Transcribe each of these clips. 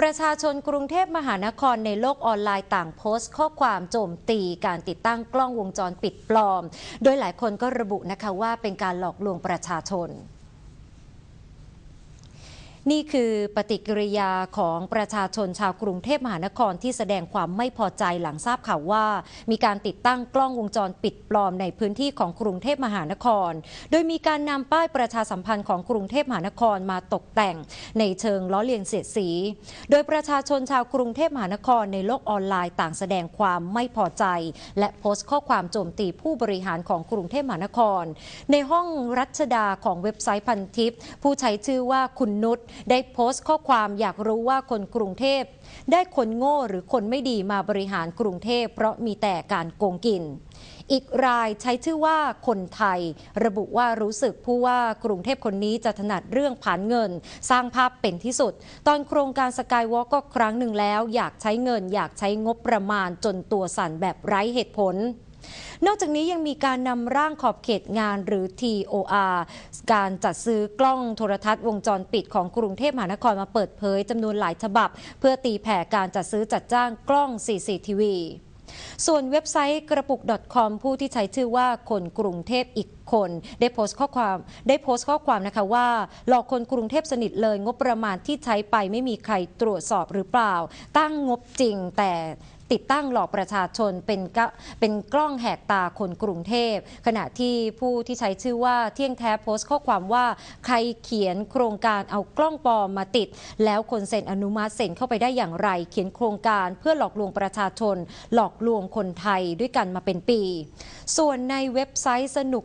ประชาชนกรุงเทพมหานครในโลกออนไลน์ต่างโพสต์ ข้อความโจมตีการติดตั้งกล้องวงจรปิดปลอม โดยหลายคนก็ระบุนะคะว่าเป็นการหลอกลวงประชาชน นี่คือปฏิกิริยาของประชาชนชาวกรุงเทพมหานครที่แสดงความไม่พอใจหลังทราบข่าวว่า มีการติดตั้งกล้องวงจรปิดปลอมในพื้นที่ของกรุงเทพมหานคร โดยมีการนำป้ายประชาสัมพันธ์ของกรุงเทพมหานครมาตกแต่งในเชิงล้อเลียนเสียดสี โดยประชาชนชาวกรุงเทพมหานครในโลกออนไลน์ต่างแสดงความไม่พอใจ และโพสต์ข้อความโจมตีผู้บริหารของกรุงเทพมหานคร ในห้องรัชดาของเว็บไซต์พันทิปผู้ใช้ชื่อว่าคุณนุชได้โพสต์ข้อความอยากรู้ว่าคนกรุงเทพ ได้คนโง่หรือคนไม่ดีมาบริหารกรุงเทพ เพราะมีแต่การโกงกิน อีกรายใช้ชื่อว่าคนไทย ระบุว่ารู้สึกผู้ว่ากรุงเทพคนนี้จะถนัดเรื่องผานเงิน สร้างภาพเป็นที่สุด ตอนโครงการสกายวอล์กก็ครั้งหนึ่งแล้ว อยากใช้เงิน อยากใช้งบประมาณจนตัวสั่นแบบไร้เหตุผล นอกจากนี้ยังมีการนำร่างขอบเขตงานหรือ TOR การจัดซื้อกล้องโทรทัศน์วงจรปิดของกรุงเทพมหานครมาเปิดเผยจำนวนหลายฉบับ เพื่อตีแผ่การจัดซื้อจัดจ้างกล้อง CCTV ส่วนเว็บไซต์กระปุก .com ผู้ที่ใช้ชื่อว่าคนกรุงเทพอีก คน ได้โพสต์ข้อความได้โพสต์ข้อความนะคะว่า หลอกคนกรุงเทพสนิทเลยงบประมาณที่ใช้ไปไม่มีใครตรวจสอบหรือเปล่า ตั้งงบจริงแต่ติดตั้งหลอกประชาชนเป็นกเป็นกล้องแหกตาคนกรุงเทพ ขณะที่ผู้ที่ใช้ชื่อว่าเที่ยงแท้โพสต์ข้อความว่า ใครเขียนโครงการเอากล้องปลอมมาติด แล้วคนเซ็นอนุมัติเซ็นเข้าไปได้อย่างไร เขียนโครงการเพื่อหลอกลวงประชาชน หลอกลวงคนไทยด้วยกันมาเป็นปี ส่วนในเว็บไซต์สนุก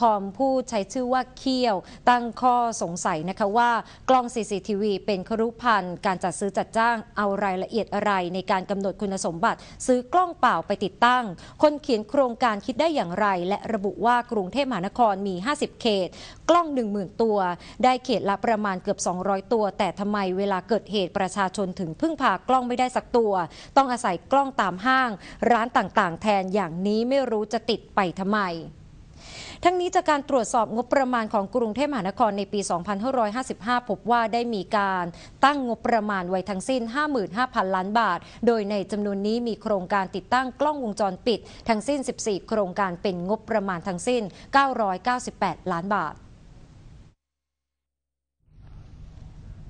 .com ผู้ใช้ชื่อว่าเคียว ตั้งข้อสงสัยนะคะว่ากล้อง CCTV เป็นครุพันธ์การจัดซื้อจัดจ้างเอารายละเอียดอะไร ในการกำหนดคุณสมบัติ ซื้อกล้องเปล่าไปติดตั้ง คนเขียนโครงการคิดได้อย่างไร และระบุว่ากรุงเทพมหานครมี 50 เขต กล้อง 10,000 ตัว ได้เขตละประมาณเกือบ 200 ตัว แต่ทำไมเวลาเกิดเหตุประชาชนถึงพึ่งพากล้องไม่ได้สักตัว ต้องอาศัยกล้องตามห้าง ร้านต่างๆ แทนอย่างนี้ไม่รู้จะติดไปทำไม ทั้งนี้จากการตรวจสอบงบประมาณของกรุงเทพมหานครในปี 2555 พบว่าได้มีการตั้งงบประมาณไว้ทั้งสิ้น 55,000 ล้านบาท โดยในจำนวนนี้มีโครงการติดตั้งกล้องวงจรปิด ทั้งสิ้น 14 โครงการเป็นงบประมาณทั้งสิ้น 998 ล้านบาท